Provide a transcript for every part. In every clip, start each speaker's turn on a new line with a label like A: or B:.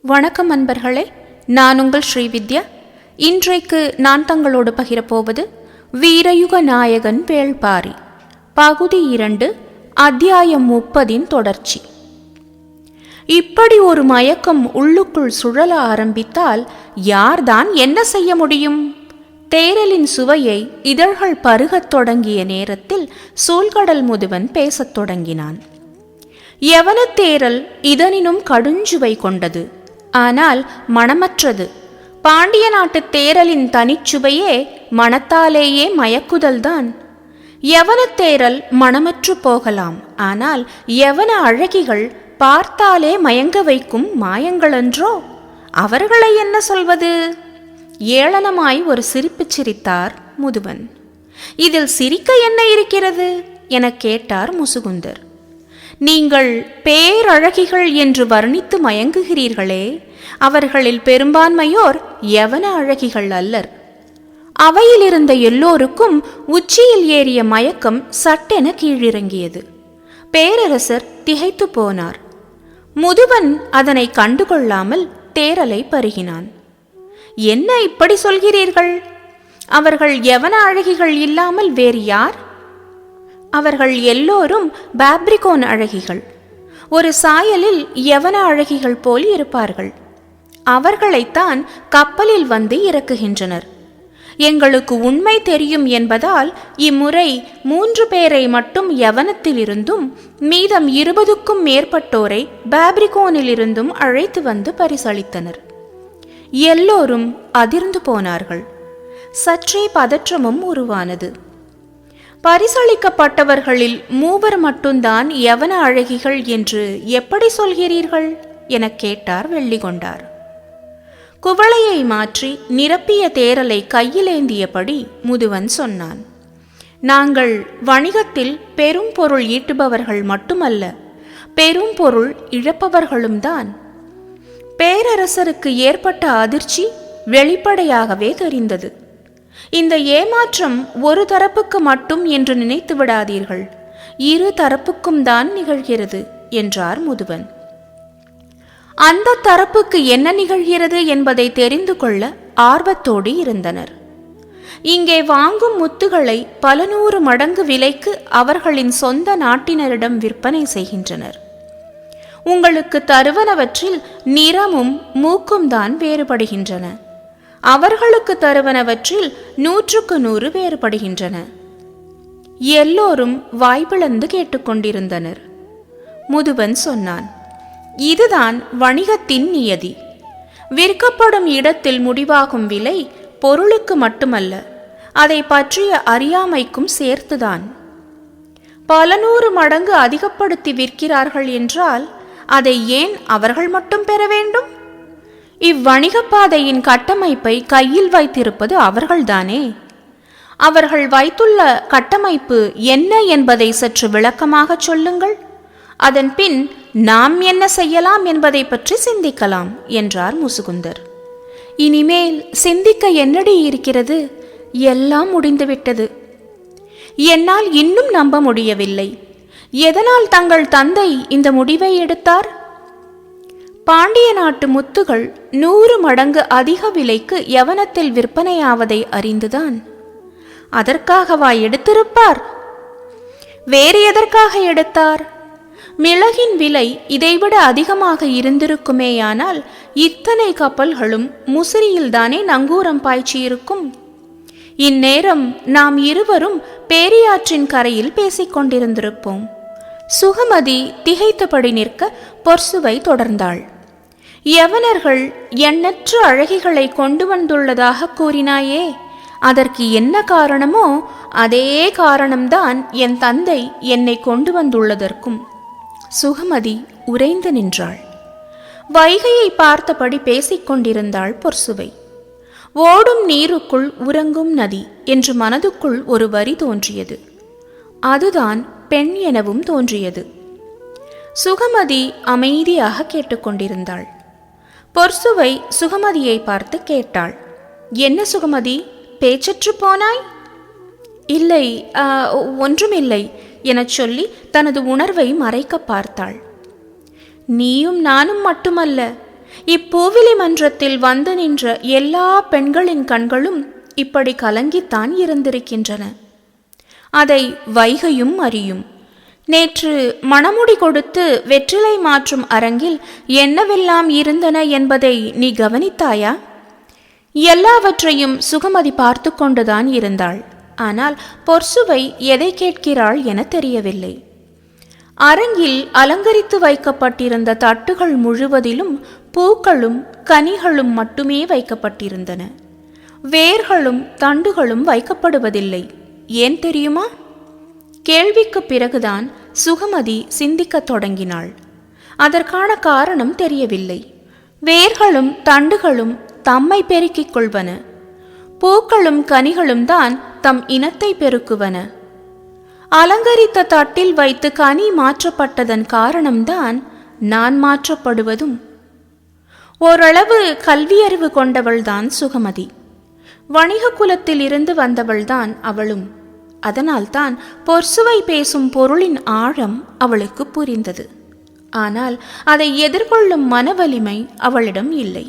A: வணக்கம் அன்பர்களே நான் உங்கள் ஸ்ரீவித்யா இன்றைக்கு நான் தங்களோடு பகிரப்போவது வீரயுக நாயகன் வேள்பாரி பகுதி இரண்டு அத்தியாயம் முப்பதின் தொடர்ச்சி. இப்படி ஒரு மயக்கம் உள்ளுக்குள் சுழல ஆரம்பித்தால் யார்தான் என்ன செய்ய முடியும்? தேரலின் சுவையை இதழ்கள் பருகத் தொடங்கிய நேரத்தில் சூழ்கடல் முதுவன் பேசத் தொடங்கினான். யவனத்தேரல் இதனினும் கடுஞ்சுவை கொண்டது? ஆனால் மணமற்றது பாண்டிய நாட்டுத் தேரலின் தனிச்சுவையே மனத்தாலேயே மயக்குதல்தான். யவனத்தேரல் மனமற்று போகலாம். ஆனால் யவன அழகிகள் பார்த்தாலே மயங்க வைக்கும் மாயங்களன்றோ? அவர்களை என்ன சொல்வது? ஏளனமாய் ஒரு சிரிப்பு சிரித்தார் முதுவன். இதில் சிரிக்க என்ன இருக்கிறது? எனக் கேட்டார் முசுகுந்தர். நீங்கள் பேரழகிகள் என்று வர்ணித்து மயங்குகிறீர்களே. அவர்களில் பெரும்பான்மையோர் யவன அழகிகள் அல்லர். அவையிலிருந்த எல்லோருக்கும் உச்சியில் ஏறிய மயக்கம் சட்டென கீழிறங்கியது. பேரரசர் திகைத்து போனார். முதுவன் அதனை கண்டுகொள்ளாமல் தேரலை பருகினான். என்ன இப்படி சொல்கிறீர்கள்? அவர்கள் யவன அழகிகள் இல்லாமல் வேறு யார்? அவர்கள் எல்லோரும் பாப்ரிகோன் அழகிகள். ஒரு சாயலில் யவன அழகிகள் போல் இருப்பார்கள். அவர்களைத்தான் கப்பலில் வந்து இறக்குகின்றனர். எங்களுக்கு உண்மை தெரியும் என்பதால் இம்முறை மூன்று பேரை மட்டும் யவனத்திலிருந்தும் மீதம் இருபதுக்கும் மேற்பட்டோரை பேப்ரிகோனிலிருந்தும் அழைத்து வந்து பரிசளித்தனர். எல்லோரும் அதிர்ந்து போனார்கள். சற்றே பதற்றமும் உருவானது. பரிசளிக்கப்பட்டவர்களில் மூவர் மட்டும்தான் யவன அழகிகள் என்று எப்படி சொல்கிறீர்கள்? எனக் கேட்டார் வெள்ளிகொண்டார். குவளையை மாற்றி நிரப்பிய தேரலை கையிலேந்தியபடி முதுவன் சொன்னான் நாங்கள் வணிகத்தில் பெரும் பொருள் ஈட்டுபவர்கள் மட்டுமல்ல பெரும் பொருள் இழப்பவர்களும் தான். பேரரசருக்கு ஏற்பட்ட அதிர்ச்சி வெளிப்படையாகவே தெரிந்தது. இந்த ஏமாற்றம் ஒரு தரப்புக்கு மட்டும் என்று நினைத்து விடாதீர்கள் இரு தரப்புக்கும் தான் நிகழ்கிறது என்றார் முதுவன். அந்த தரப்புக்கு என்ன நிகழ்கிறது என்பதை தெரிந்து கொள்ள ஆர்வத்தோடு இருந்தனர். இங்கே வாங்கும் முத்துகளை பல நூறு மடங்கு விலைக்கு அவர்களின் சொந்த நாட்டினரிடம் விற்பனை செய்கின்றனர். உங்களுக்கு தருவனவற்றில் நிறமும் மூக்கும் தான் வேறுபடுகின்றன. அவர்களுக்கு தருவனவற்றில் நூற்றுக்கு நூறு வேறுபடுகின்றன. எல்லோரும் வாய்பிளந்து கேட்டுக்கொண்டிருந்தனர். முதுவன் சொன்னான் இதுதான் வணிகத்தின் நியதி. விற்கப்படும் இடத்தில் முடிவாகும் விலை பொருளுக்கு மட்டுமல்ல அதை பற்றிய அறியாமைக்கும் சேர்த்துதான். பல நூறு மடங்கு அதிகப்படுத்தி விற்கிறார்கள் என்றால் அதை ஏன் அவர்கள் மட்டும் பெற வேண்டும்? இவ்வணிகப்பாதையின் கட்டமைப்பை கையில் வைத்திருப்பது அவர்கள்தானே? அவர்கள் வைத்துள்ள கட்டமைப்பு என்ன என்பதை சற்று விளக்கமாகச் சொல்லுங்கள். அதன் பின் நாம் என்ன செய்யலாம் என்பதை பற்றி சிந்திக்கலாம் என்றார் முசுகுந்தர். இனிமேல் சிந்திக்க என்னடி இருக்கிறது? எல்லாம் முடிந்துவிட்டது. என்னால் இன்னும் நம்ப முடியவில்லை. எதனால் தங்கள் தந்தை இந்த முடிவை எடுத்தார்? பாண்டிய நாட்டு முத்துகள் நூறு மடங்கு அதிக விலைக்கு யவனத்தில் விற்பனையாவதை அறிந்துதான் அதற்காகவா எடுத்திருப்பார்? வேறு எதற்காக எடுத்தார்? மிளகின் விலை இதைவிட அதிகமாக இருந்திருக்குமேயானால் இத்தனை கப்பல்களும் முசிறியில்தானே நங்கூரம் பாய்ச்சியிருக்கும்? இந்நேரம் நாம் இருவரும் பேரியாற்றின் கரையில் பேசிக் கொண்டிருந்திருப்போம். சுகமதி திகைத்தபடி நிற்க பொர்சுவை தொடர்ந்தாள். யவனர்கள் எண்ணற்ற அழகிகளை கொண்டு வந்துள்ளதாக கூறினாயே அதற்கு என்ன காரணமோ அதே காரணம்தான் என் தந்தை என்னை கொண்டு வந்துள்ளதற்கும். சுகமதி உறைந்து நின்றாள். வைகையை பார்த்தபடி பேசிக் கொண்டிருந்தாள் பொர்சுவை ஓடும் நீருக்குள் உறங்கும் நதி என்று மனதுக்குள் ஒரு வரி தோன்றியது. அதுதான் பெண் எனவும் தோன்றியது. சுகமதி அமைதியாக கேட்டுக்கொண்டிருந்தாள். பொர்சுவை சுகமதியை பார்த்து கேட்டாள். என்ன சுகமதி? பேச்சற்று போனாய்? இல்லை ஒன்றுமில்லை. எனச் சொல்லி தனது உணர்வை மறைக்க பார்த்தாள். நீயும் நானும் மட்டுமல்ல இப்பூவிலி மன்றத்தில் வந்து நின்ற எல்லா பெண்களின் கண்களும் இப்படி கலங்கித்தான் இருந்திருக்கின்றன. அதை வைகையும் அறியும். நேற்று மணமுடி கொடுத்து வெற்றிலை மாற்றும் அரங்கில் என்னவெல்லாம் இருந்தன என்பதை நீ கவனித்தாயா? எல்லாவற்றையும் சுகமதி பார்த்து கொண்டுதான் இருந்தாள். ஆனால் பொர்சுவை எதை கேட்கிறாள் என தெரியவில்லை. அரங்கில் அலங்கரித்து வைக்கப்பட்டிருந்த தட்டுகள் முழுவதிலும் பூக்களும் கனிகளும் மட்டுமே வைக்கப்பட்டிருந்தன. வேர்களும் தண்டுகளும் வைக்கப்படுவதில்லை. ஏன் தெரியுமா? கேள்விக்கு பிறகுதான் சுகமதி சிந்திக்கத் தொடங்கினாள். அதற்கான காரணம் தெரியவில்லை. வேர்களும் தண்டுகளும் தம்மை பெருக்கிக் கொள்வன. பூக்களும் கனிகளும் தான் தம் இனத்தை பெருக்குவன. அலங்கரித்த தட்டில் வைத்து கனி மாற்றப்பட்டதன் காரணம்தான் நான் மாற்றப்படுவதும். ஓரளவு கல்வியறிவு கொண்டவள்தான் சுகமதி. வணிக குலத்தில் இருந்து வந்தவள்தான் அவளும். அதனால்தான் பொர்சுவை பேசும் பொருளின் ஆழம் அவளுக்கு புரிந்தது. ஆனால் அதை எதிர்கொள்ளும் மனவலிமை அவளிடம் இல்லை.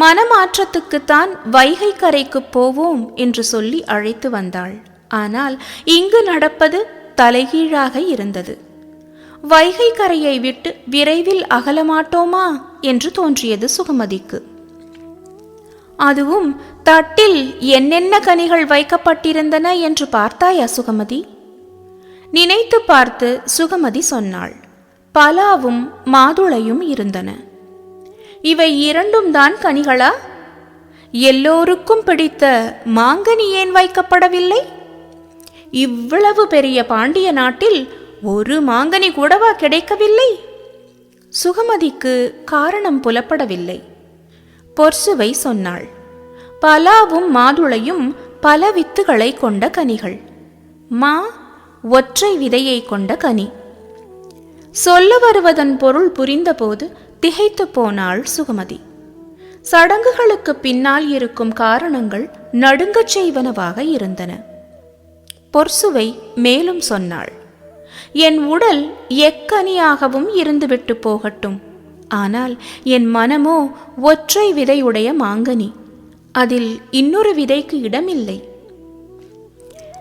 A: மனமாற்றத்துக்குத்தான் வைகை கரைக்கு போவோம் என்று சொல்லி அழைத்து வந்தாள். ஆனால் இங்கு நடப்பது தலைகீழாக இருந்தது. வைகை கரையை விட்டு விரைவில் அகலமாட்டோமா என்று தோன்றியது சுகமதிக்கு. அதுவும் தட்டில் என்னென்ன கனிகள் வைக்கப்பட்டிருந்தன என்று பார்த்தாயா சுகமதி? நினைத்து பார்த்து சுகமதி சொன்னாள். பலாவும் மாதுளையும் இருந்தன. இவை இரண்டும் தான் கனிகளா? எல்லோருக்கும் பிடித்த மாங்கனி ஏன் வைக்கப்படவில்லை? இவ்வளவு பெரிய பாண்டிய நாட்டில் ஒரு மாங்கனி கூடவா கிடைக்கவில்லை? சுகமதிக்கு காரணம் புலப்படவில்லை. பொர்சுவை சொன்னாள் பலாவும் மாதுளையும் பல வித்துகளை கொண்ட கனிகள். மா ஒற்றை விதையை கொண்ட கனி. சொல்ல வருவதன் பொருள் புரிந்தபோது திகைத்து போனாள் சுகமதி. சடங்குகளுக்கு பின்னால் இருக்கும் காரணங்கள் நடுங்கச் செய்வனவாக இருந்தன. பொர்சுவை மேலும் சொன்னாள் என் உடல் எக்கனியாகவும் இருந்துவிட்டு போகட்டும். ஆனால் என் மனமோ ஒற்றை விதையுடைய மாங்கனி. அதில் இன்னொரு விதைக்கு இடமில்லை.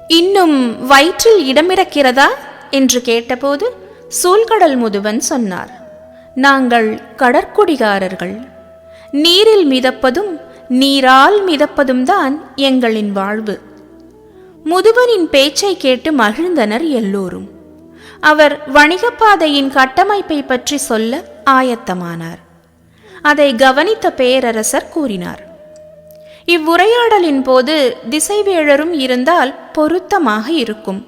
A: இன்னும் வயிற்றில் இடமிருக்கிறதா என்று கேட்டபோது சூழ்கடல் முதுவன் சொன்னார். நாங்கள் கடற்குடிகாரர்கள். நீரில் மிதப்பதும் நீரால் மிதப்பதும் தான் எங்களின் வாழ்வு. முதுவனின் பேச்சை கேட்டு மகிழ்ந்தனர் எல்லோரும். அவர் வணிகப்பாதையின் கட்டமைப்பை பற்றி சொல்ல ஆயத்தமானார். அதை கவனித்த பேரரசர் கூறினார் இவ்வுரையாடலின் போது திசைவேழரும் இருந்தால் பொருத்தமாக இருக்கும்.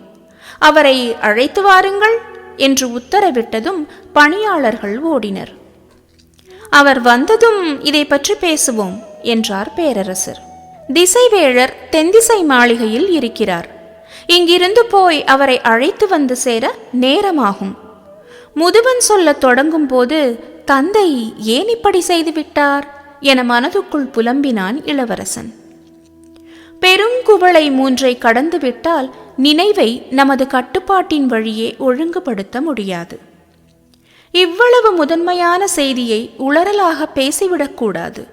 A: அவரை அழைத்து வாருங்கள். என்று உத்தரவிட்டதும் பணியாளர்கள் ஓடினர். அவர் வந்ததும் இதை பற்றி பேசுவோம் என்றார் பேரரசர். திசைவேழர் தென்திசை மாளிகையில் இருக்கிறார். இங்கிருந்து போய் அவரை அழைத்து வந்து சேர நேரமாகும். முதுவன் சொல்லத் தொடங்கும் போது தந்தை ஏன் இப்படி செய்துவிட்டார் என மனதுக்குள் புலம்பினான் இளவரசன். பெருங்குவளை மூன்றை கடந்துவிட்டால் நினைவை நமது கட்டுப்பாட்டின் வழியே ஒழுங்குபடுத்த முடியாது. இவ்வளவு முதன்மையான செய்தியை உளறலாக பேசிவிடக்கூடாது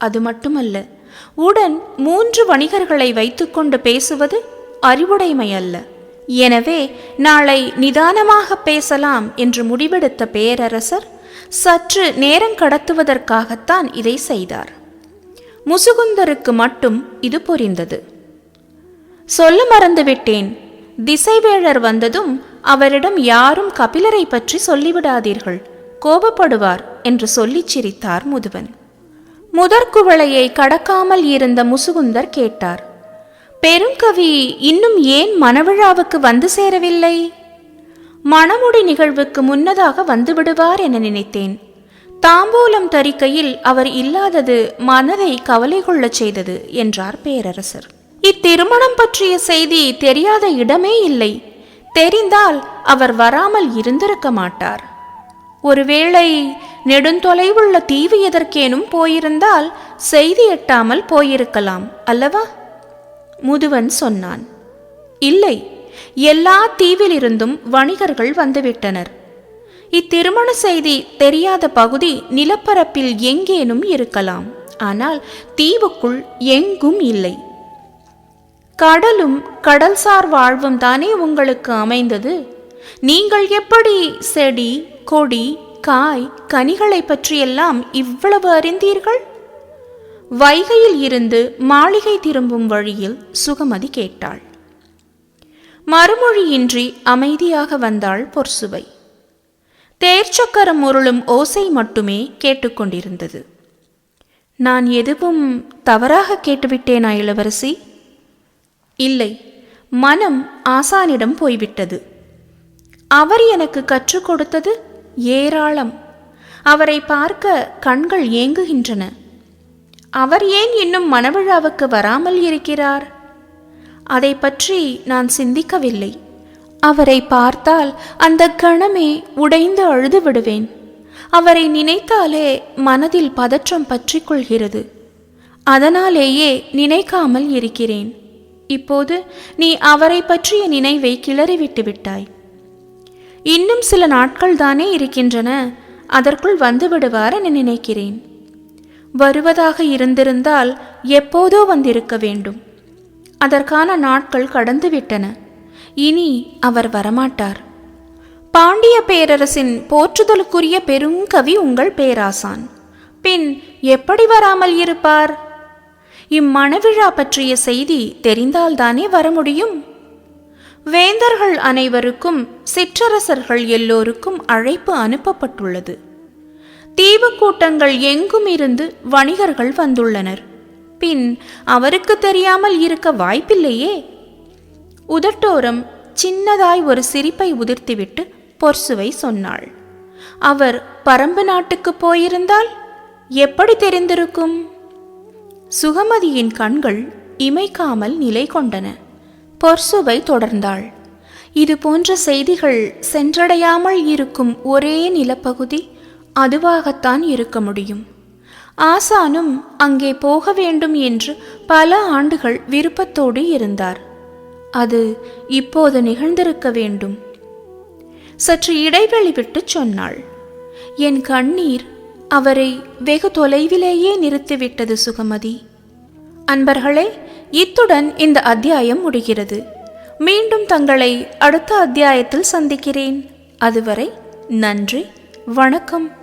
A: அது மட்டுமல்ல உடன் மூன்று வணிகர்களை வைத்துக்கொண்டு பேசுவது அறிவுடைமை அல்ல எனவே நாளை நிதானமாக பேசலாம் என்று முடிவெடுத்த பேரரசர் சற்று நேரம் கடத்துவதற்காகத்தான் இதை செய்தார். முசுகுந்தருக்கு மட்டும் இது புரிந்தது. சொல்ல மறந்துவிட்டேன். திசைவேழர் வந்ததும் அவரிடம் யாரும் கபிலரை பற்றி சொல்லிவிடாதீர்கள். கோபப்படுவார் என்று சொல்லிச் சிரித்தார் முதுவன். முதற்குவளையை கடக்காமல் இருந்த முசுகுந்தர் கேட்டார் பெருங்கவி இன்னும் ஏன் மணவிழாவுக்கு வந்து சேரவில்லை? மணமுடி நிகழ்வுக்கு முன்னதாக வந்துவிடுவார் என நினைத்தேன். தாம்பூலம் தரிக்கையில் அவர் இல்லாதது மனதை கவலை கொள்ளச் செய்தது என்றார் பேரரசர். இத்திருமணம் பற்றிய செய்தி தெரியாத இடமே இல்லை. தெரிந்தால் அவர் வராமல் இருந்திருக்க மாட்டார். ஒருவேளை நெடுந்தொலைவுள்ள தீவு எதற்கேனும் போயிருந்தால் செய்தி எட்டாமல் போயிருக்கலாம் அல்லவா? முதுவன் சொன்னான். இல்லை எல்லா தீவிலிருந்தும் வணிகர்கள் வந்துவிட்டனர். இத்திருமண செய்தி தெரியாத பகுதி நிலப்பரப்பில் எங்கேனும் இருக்கலாம். ஆனால் தீவுக்குள் எங்கும் இல்லை. கடலும் கடல்சார் வாழ்வும் தானே உங்களுக்கு அமைந்தது? நீங்கள் எப்படி செடி கொடி காய் கனிகளை பற்றியெல்லாம் இவ்வளவு அறிந்தீர்கள்? வைகையில் இருந்து மாளிகை திரும்பும் வழியில் சுகமதி கேட்டாள். மறுமொழியின்றி அமைதியாக வந்தாள் பொற்சுவை. தேர்ச்சக்கரம் உருளும் ஓசை மட்டுமே கேட்டுக்கொண்டிருந்தது. நான் எதுவும் தவறாக கேட்டுவிட்டேனா இளவரசி? இல்லை மனம் ஆசானிடம் போய்விட்டது. அவர் எனக்கு கற்றுக் கொடுத்தது ஏராளம். அவரை பார்க்க கண்கள் ஏங்குகின்றன. அவர் ஏன் இன்னும் மணவிழாவுக்கு வராமல் இருக்கிறார்? அதை பற்றி நான் சிந்திக்கவில்லை. அவரை பார்த்தால் அந்த கணமே உடைந்து அழுது விடுவேன். அவரை நினைத்தாலே மனதில் பதற்றம் பற்றி கொள்கிறது. அதனாலேயே நினைக்காமல் இருக்கிறேன். இப்போது நீ அவரை பற்றிய நினைவை கிளறிவிட்டு விட்டாய் இன்னும் சில நாட்கள் தானே இருக்கின்றன அதற்குள் வந்து விடுவார் என நினைக்கிறேன். வருவதாக இருந்திருந்தால் எப்போதோ வந்திருக்க வேண்டும். அதற்கான நாட்கள் கடந்துவிட்டன இனி அவர் வரமாட்டார். பாண்டிய பேரரசின் போற்றுதலுக்குரிய பெருங்கவி உங்கள் பேராசான். பின் எப்படி வராமல் இருப்பார்? இம்மணவிழா பற்றிய செய்தி தெரிந்தால்தானே வர முடியும் வேந்தர்கள் அனைவருக்கும் சிற்றரசர்கள் எல்லோருக்கும் அழைப்பு அனுப்பப்பட்டுள்ளது. தீவு கூட்டங்கள் எங்கும் இருந்து வணிகர்கள் வந்துள்ளனர். பின் அவருக்கு தெரியாமல் இருக்க வாய்ப்பில்லையே? உதட்டோரம் சின்னதாய் ஒரு சிரிப்பை உதிர்த்திவிட்டு பொர்சுவை சொன்னாள். அவர் பரம்பு நாட்டுக்கு போயிருந்தால் எப்படி தெரிந்திருக்கும்? சுகமதியின் கண்கள் இமைக்காமல் நிலை கொண்டன. பொர்சுவை தொடர்ந்தாள். இது போன்ற செய்திகள் சென்றடையாமல் இருக்கும் ஒரே நிலப்பகுதி அதுவாகத்தான் இருக்க முடியும். ஆசானும் அங்கே போக வேண்டும் என்று பல ஆண்டுகள் விருப்பத்தோடு இருந்தார். அது இப்போது நிகழ்ந்திருக்க வேண்டும். சற்று இடைவெளி விட்டு சொன்னாள். என் கண்ணீர் அவரை வெகு தொலைவிலேயே நிறுத்திவிட்டது சுகமதி. அன்பர்களே இத்துடன் இந்த அத்தியாயம் முடிகிறது. மீண்டும் தங்களை அடுத்த அத்தியாயத்தில் சந்திக்கிறேன். அதுவரை நன்றி வணக்கம்.